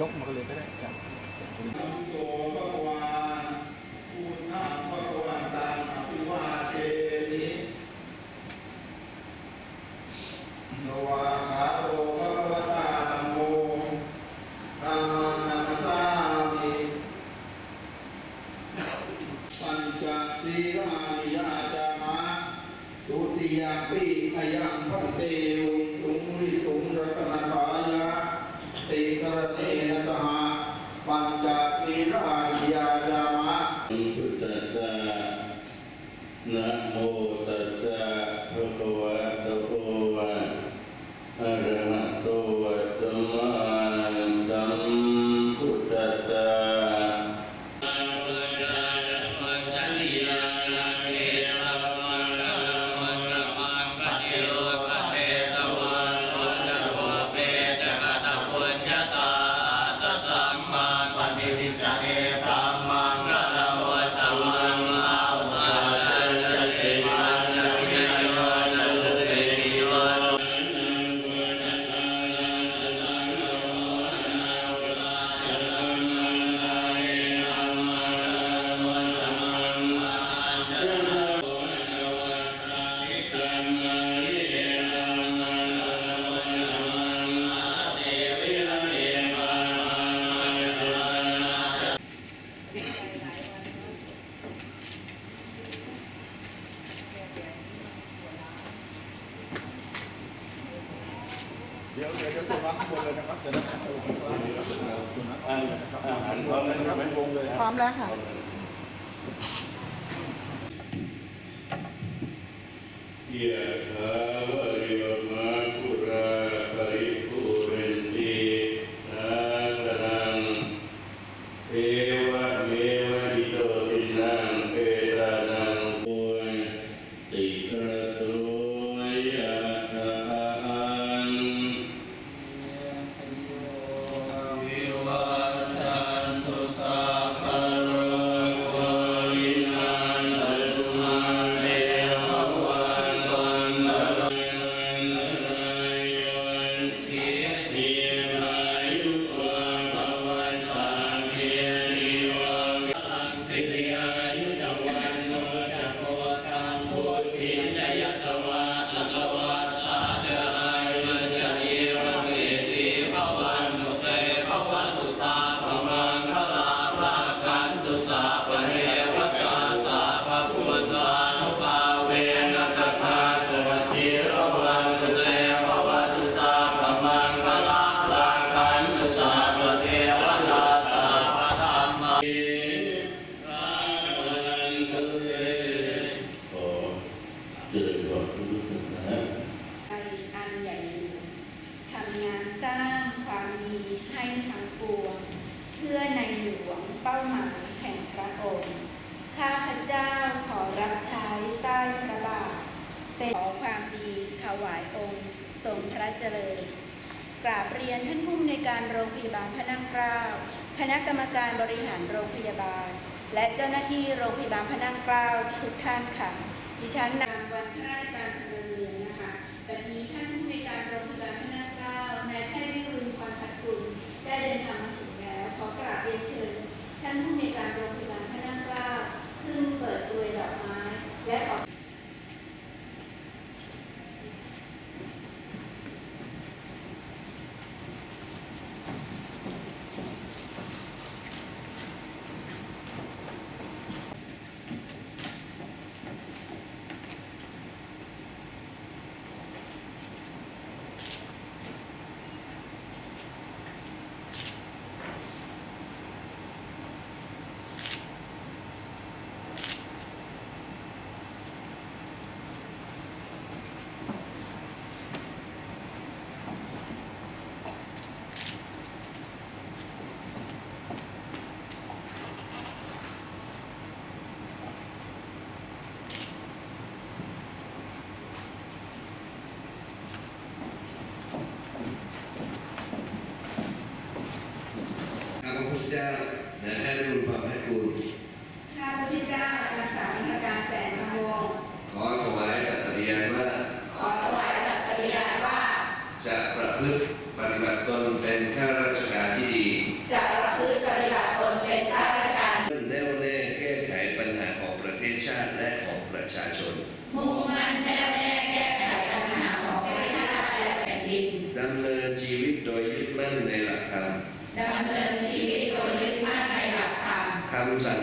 ยกมาเลยก็ได้ Uh, Yeah. พยาบาล และเจ้าหน้าที่โรงพยาบาลพนังเกล้าทุกท่านค่ะ ดิฉันนางวันข้าราชการพลเรือนนะคะแบบนี้ท่านผู้ในการโรงพยาบาลพนังเกล้านายแพทย์วิรุณความพัดกุลได้เดินทางมาถึงแล้วขอกราบเรียนเชิญ ท่านผู้ในการโรงพยาบาลพนังเกล้าขึ้นเปิดอวยดอกไม้และขอ kita dan Harun Pak Hakur ካሉት አለ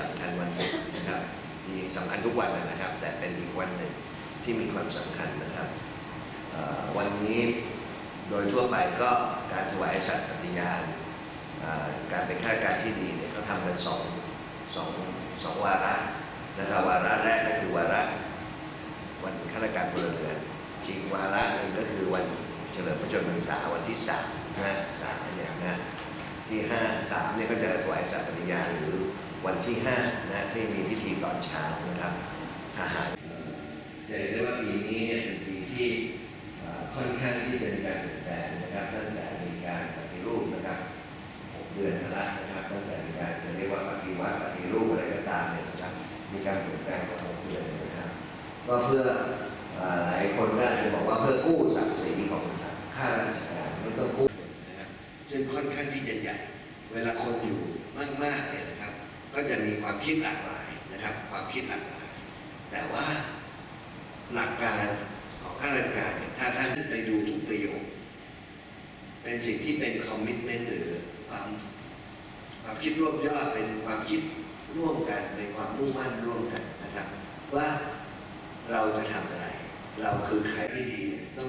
สำคัญวันนึงนะครับมีสำคัญทุกวันนะครับ แต่เป็นอีกวันหนึ่งที่มีความสำคัญนะครับวันนี้โดยทั่วไปก็การถวายสัตย์ปฏิญาณการเป็นข้าราชการที่ดีเนี่ยเขาทำกันสองสองสองวาระนะครับวาระแรกก็คือวาระวันข้าราชการพลเรือนอีกวาระหนึ่งก็คือวันเฉลิมพระชนมพรรษาวันที่สามนะสามเนี่ยนะที่ห้าสามเนี่ยก็จะถวายสัตย์ปฏิญาณหรือ วันที่ห้านะที่มีพิธีตอนเช้านะครับทหาร เป็นสิ่งที่เป็นคอมมิชเมนต์หรือความความคิดร่วมยอดเป็นความคิดร่วมกันเป็นความมุ่งมั่นร่วมกันนะครับ ว่าเราจะทำอะไร เราคือใครที่ดีต้อง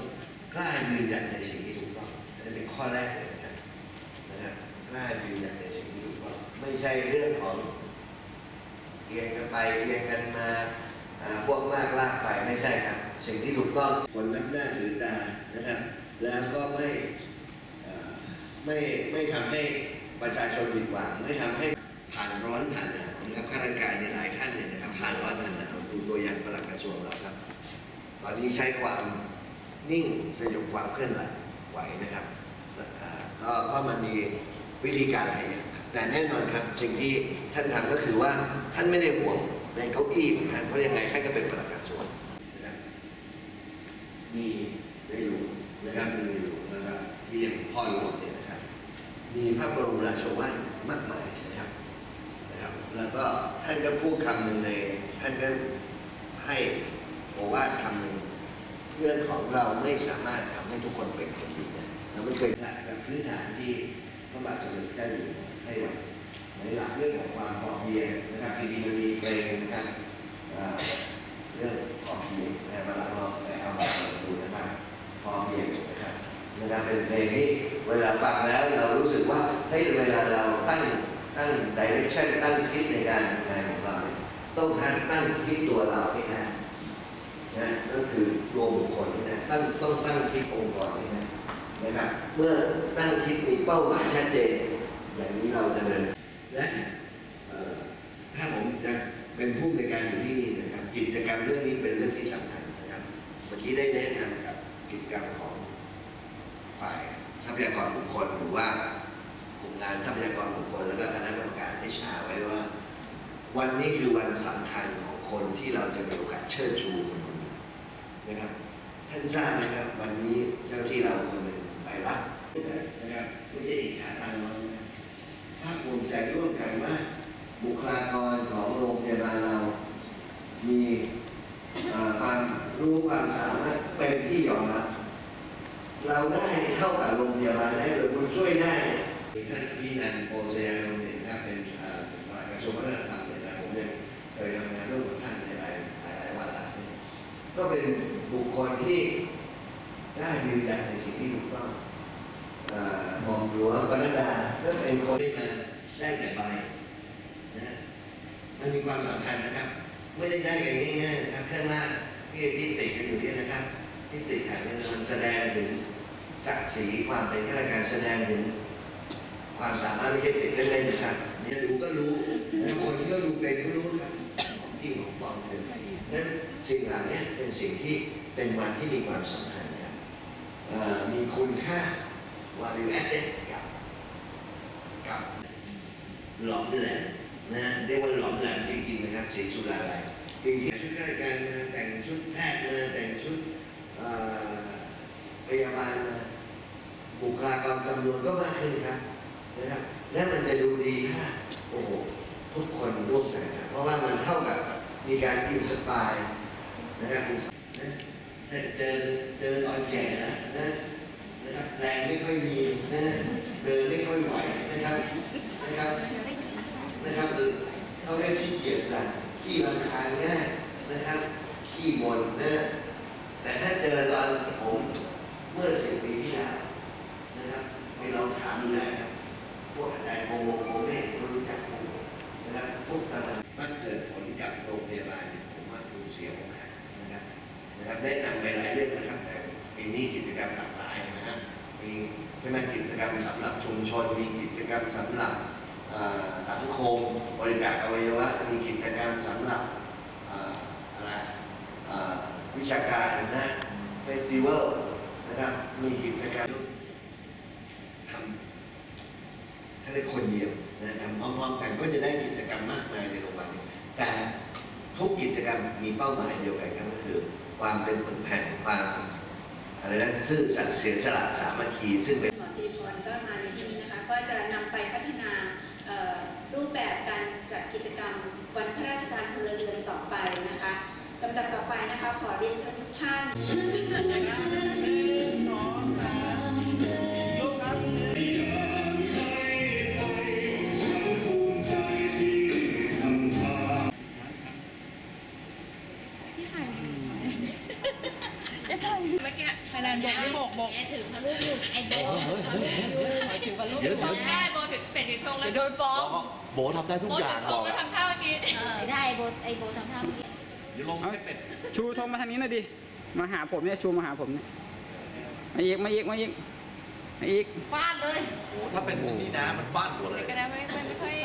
กล้ายืนยันในสิ่งที่ถูกต้องอันนี้เป็นข้อแรกเลยนะครับนะครับกล้ายืนยันในสิ่งที่ถูกต้องไม่ใช่เรื่องของเอียงกันไปเอียงกันมาพวกมากลากไปไม่ใช่ครับ สิ่งที่ถูกต้องคนนับหน้าถือตานะครับ แล้วก็ไม่ ไม่ไม่ทำให้ประชาชนผิดหวังไม่ทำให้ผ่านร้อนผ่านหนาวนะครับข้าราชการในหลายท่านเนี่ยนะครับผ่านร้อนผ่านหนาวดูตัวอย่างประหลัดกระทรวงเราครับ ตอนนี้ใช้ความนิ่งสยบความเคลื่อนไหวนะครับก็ก็มันมีวิธีการหลายอย่างครับแต่แน่นอนครับสิ่งที่ท่านทำก็คือว่าท่านไม่ได้ห่วงในเก้าอี้ของท่านเพราะยังไงท่านก็เป็นประหลัดกระทรวงนะครับมีในหลวงนะครับมีในหลวงนะครับที่เรียกพ่อหลวงเนี่ย มีพระบรมราโชวาทมากมายนะครับนะครับ แล้วก็ท่านก็พูดคำหนึ่งใน ท่านก็ให้โอวาทคำหนึ่งเรื่องของเราไม่สามารถทำให้ทุกคนเป็นคนดีได้เราไม่เคยได้กับพื้นฐานที่พระบาทสมเด็จเจ้าอยู่ให้ไว้ในหลักเรื่องของความพอเพียงนะครับทีนี้มันมีเพลงนะครับเรื่องพอเพียงนะมาลองลองไปเอามาดูนะครับพอเพียงนะครับนะครับเป็นเพลงที่ เวลาฟังแล้วเรารู้สึกว่าให้ยเวลาเราตั้งตั้งดิเรกชันตั้งคิดในการทำงานของเราต้องทันตั้งคิดตัวเราให้นะนะก็คือตัวบุคคลนี่นะตั้งต้องตั้งคิดองค์กรนี่นะนะครับเมื่อตั้งคิดมีเป้าหมายชัดเจนอย่างนี้เราจะเดิน เชิดชูคนคนนี้นะครับ ท่านทราบไหมครับ วันนี้เจ้าที่เราคนหนึ่งไปรับนะครับไม่ใช่อิจฉาตาน้อยนะครับภาคภูมิใจร่วมกันว่า บุคลากรของโรงพยาบาลเรา มีเอ่อความรู้ความสามารถเป็นที่ยอมรับ เราได้เข้ากับโรงพยาบาลได้โดยคุณช่วยได้เนี่ยท่านพี่นันโอเซียนเนี่ยนะครับเป็นเอ่อเป็นฝ่ายกระทรวงวัฒนธรรมเนี่ยนะผมยังเคยทำงานร่วมกับท่านในหลายหลายหลายวันละเนี่ยก็เป็นบุคคลที่ได้ยืนยันในสิ่งที่ถูกต้องเอ่อหม่อมหลวงปนัดดาก็ เป็นคนที่มาได้แต่ใบนะฮะมันมีความสำคัญนะครับ ไม่ได้ได้กันง่ายๆนะครับข้างล่างที่ที่ติดกันอยู่เนี่ยนะครับ ที่ติดแถบเนี่ยมันแสดงถึงศักดิ์ศรีความเป็นข้าราชการแสดงถึงความสามารถไม่ใช่ติดเล่นๆนะครับเนี่ยดูก็รู้นะคนที่ก็ดูเป็นก็รู้ครับของจริงของปลอมเป็นไงนั้นสิ่งเหล่านี้เป็นสิ่งที่เป็นวันที่มีความสำคัญนะครับมีคุณค่าวาลูแอดเด กับกับหลอมแหลมนะเรียกว่าหลอมแหลมจริงๆนะครับสีสุราลัยปีที่ชุดราชการมาแต่งชุดแพทย์มาแต่งชุดพยาบาลมาบุคลากรจำนวนก็มากขึ้นครับนะครับ และมันจะดูดีถ้าโอ้โหทุกคนร่วมกันครับเพราะว่ามันเท่ากับมีการอินสปายนะครับนะนะเจอเจอตอนแก่นะนะ ครับแรงไม่ค่อยมีนะเดินไม่ค่อยไหวนะครับนะครับนะครับเขาเรียกขี้เกียจสัตว์ขี้รังคาญง่ายนะครับขี้บ่นนะำถ้าได้คนเดียวนะทำพร้อมๆกันก็จะได้กิจกรรมมากมายในโรงพยาบาลนี้แต่ทุกกิจกรรมมีเป้าหมายเดียวกันครับก็คือ ความเป็นผลแผ่นความอะไรนะซื่อสัตย์เสียสละสามัคคีซึ่งเป็นหมอสิริพรก็มาในที่นี้นะคะ ก็จะนำไปพัฒนาเอ่อรูปแบบการจัดกิจกรรมวันข้าราชการพลเรือนต่อไปนะคะลำดับต่อไปนะคะ ขอเรียนเชิญทุกท่าน บอกบอกบอกถือพลุอยู่ไอ้โบถือพลุอยู่ฟ้องได้โบถือเป็ดถือธงแล้วโดนฟ้องโบทำได้ทุกโบอย่าถืงอธบองกแล้วอะทำท่าเมื่อกี้ไม่ได้โบไอโบทำท่าเมื่อกี้เดี๋ยวลงให้เป็ดชูธงมาทางนี้หน่อยดิมาหาผมเนี่ยชูมาหาผมเนี่ยมาอีกมาอีกมาอีกมาอีกฟาดเลยโอ้ถ้าเป็นแบบนี้นะมันฟาดหัวเลยก็ได้ไม่ไม่ไม่ค่อย